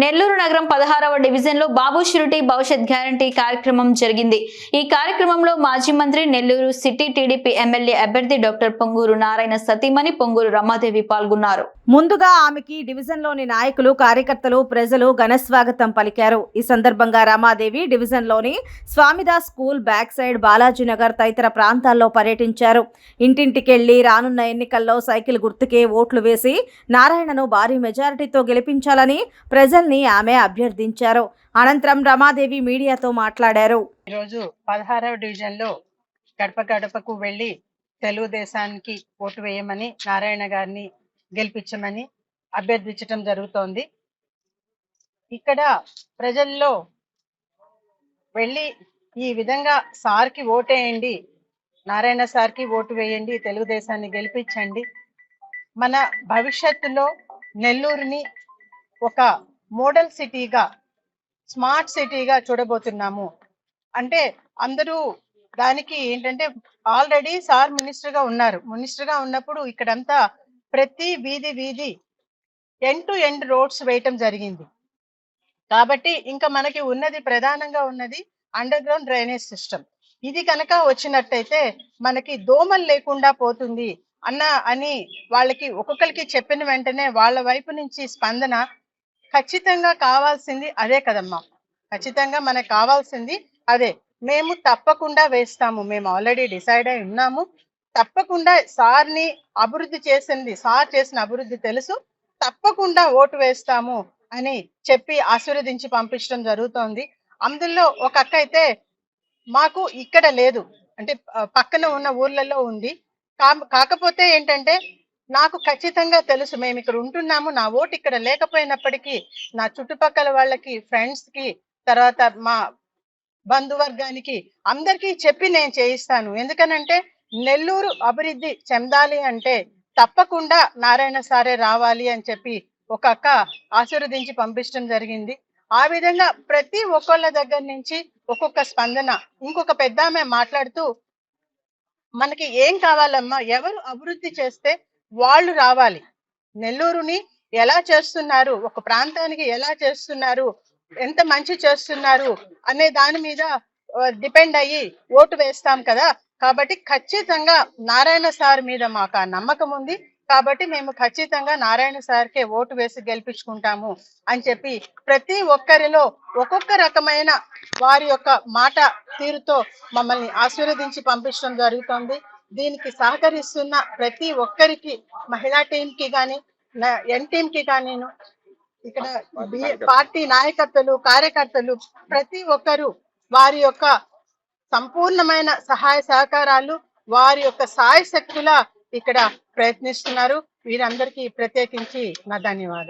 నెల్లూరు నగరం పదహారవ డివిజన్లో బాబు షురిటీ భవిష్యత్ గ్యారంటీ కార్యక్రమం జరిగింది. ఈ కార్యక్రమంలో మాజీ మంత్రి నెల్లూరు సిటీ టీడీపీ ఎమ్మెల్యే అభ్యర్థి డాక్టర్ పొంగూరు నారాయణ సతీమణి పొంగూరు రమాదేవి పాల్గొన్నారు. ముందుగా ఆమెకి డివిజన్లోని నాయకులు కార్యకర్తలు ప్రజలు ఘనస్వాగతం పలికారు. ఈ సందర్భంగా రమాదేవి డివిజన్లోని Swamidas school back side Balajinagar తదితర ప్రాంతాల్లో పర్యటించారు. ఇంటింటికెళ్ళి రానున్న ఎన్నికల్లో సైకిల్ గుర్తుకే ఓట్లు వేసి నారాయణను భారీ మెజారిటీతో గెలిపించాలని ప్రజల్ని ఆమె అభ్యర్థించారు. అనంతరం రమాదేవి మీడియాతో మాట్లాడారు. ఈరోజు పదహారవ డివిజన్లో గడప గడపకు వెళ్ళి తెలుగుదేశానికి ఓటు వేయమని నారాయణ గారిని గెలిపించమని అభ్యర్థించడం జరుగుతోంది. ఇక్కడ ప్రజల్లో వెళ్ళి ఈ విధంగా సార్కి ఓటేయండి నారాయణ సార్కి ఓటు వేయండి తెలుగుదేశాన్ని గెలిపించండి. మన భవిష్యత్తులో నెల్లూరుని ఒక మోడల్ సిటీగా స్మార్ట్ సిటీగా చూడబోతున్నాము. అంటే అందరూ దానికి ఏంటంటే ఆల్రెడీ సార్ మినిస్టర్గా ఉన్నారు. మినిస్టర్గా ఉన్నప్పుడు ఇక్కడంతా ప్రతి వీధి వీధి ఎండ్ టు ఎండ్ రోడ్స్ వేయటం జరిగింది. కాబట్టి ఇంకా మనకి ఉన్నది ప్రధానంగా ఉన్నది అండర్ గ్రౌండ్ డ్రైనేజ్ సిస్టమ్ ఇది కనుక వచ్చినట్టయితే మనకి దోమలు లేకుండా పోతుంది అన్న అని వాళ్ళకి ఒక్కొక్కరికి చెప్పిన వెంటనే వాళ్ళ వైపు నుంచి స్పందన ఖచ్చితంగా కావాల్సింది అదే కదమ్మా. ఖచ్చితంగా మనకు కావాల్సింది అదే. మేము తప్పకుండా వేస్తాము. మేము ఆల్రెడీ డిసైడ్ అయి ఉన్నాము. తప్పకుండా సార్ని అభివృద్ధి చేసింది సార్ చేసిన అభివృద్ధి తెలుసు. తప్పకుండా ఓటు వేస్తాము అని చెప్పి ఆశీర్వదించి పంపించడం జరుగుతోంది. అందులో ఒక అక్క అయితే మాకు ఇక్కడ లేదు. అంటే పక్కన ఉన్న ఊర్లలో ఉంది. కా- కాకపోతే ఏంటంటే నాకు ఖచ్చితంగా తెలుసు మేము ఇక్కడ ఉంటున్నాము నా ఓటు ఇక్కడ లేకపోయినప్పటికీ నా చుట్టుపక్కల వాళ్ళకి ఫ్రెండ్స్కి తర్వాత మా బంధువర్గానికి అందరికీ చెప్పి నేను చేయిస్తాను. ఎందుకనంటే నెల్లూరు అభివృద్ధి చెందాలి అంటే తప్పకుండా నారాయణ సారే రావాలి అని చెప్పి ఒక అక్క ఆశీర్వదించి పంపించడం జరిగింది. ఆ విధంగా ప్రతి ఒక్కళ్ళ దగ్గర నుంచి ఒక్కొక్క స్పందన ఇంకొక పెద్ద ఆమె మాట్లాడుతూ మనకి ఏం కావాలమ్మా? ఎవరు అభివృద్ధి చేస్తే వాళ్ళు రావాలి. నెల్లూరుని ఎలా చేస్తున్నారు? ఒక ప్రాంతానికి ఎలా చేస్తున్నారు? ఎంత మంచి చేస్తున్నారు? అనే దాని మీద డిపెండ్ అయ్యి ఓటు వేస్తాం కదా. కాబట్టి ఖచ్చితంగా నారాయణ సార్ మీద మాకు ఆ నమ్మకం ఉంది. కాబట్టి మేము ఖచ్చితంగా నారాయణ సార్కే ఓటు వేసి గెలిపించుకుంటాము అని చెప్పి ప్రతి ఒక్కరిలో ఒక్కొక్క రకమైన వారి యొక్క మాట తీరుతో మమ్మల్ని ఆశీర్వదించి పంపించడం జరుగుతుంది. దీనికి సహకరిస్తున్న ప్రతి ఒక్కరికి మహిళా టీం కి ఎన్ టీం కి కానీ ఇక్కడ పార్టీ నాయకత్వలు కార్యకర్తలు ప్రతి ఒక్కరు వారి యొక్క సంపూర్ణమైన సహాయ సహకారాలు వారి యొక్క సాయశక్తుల ఇక్కడ ప్రయత్నిస్తున్నారు. వీరందరికీ ప్రత్యేకించి నా ధన్యవాదాలు.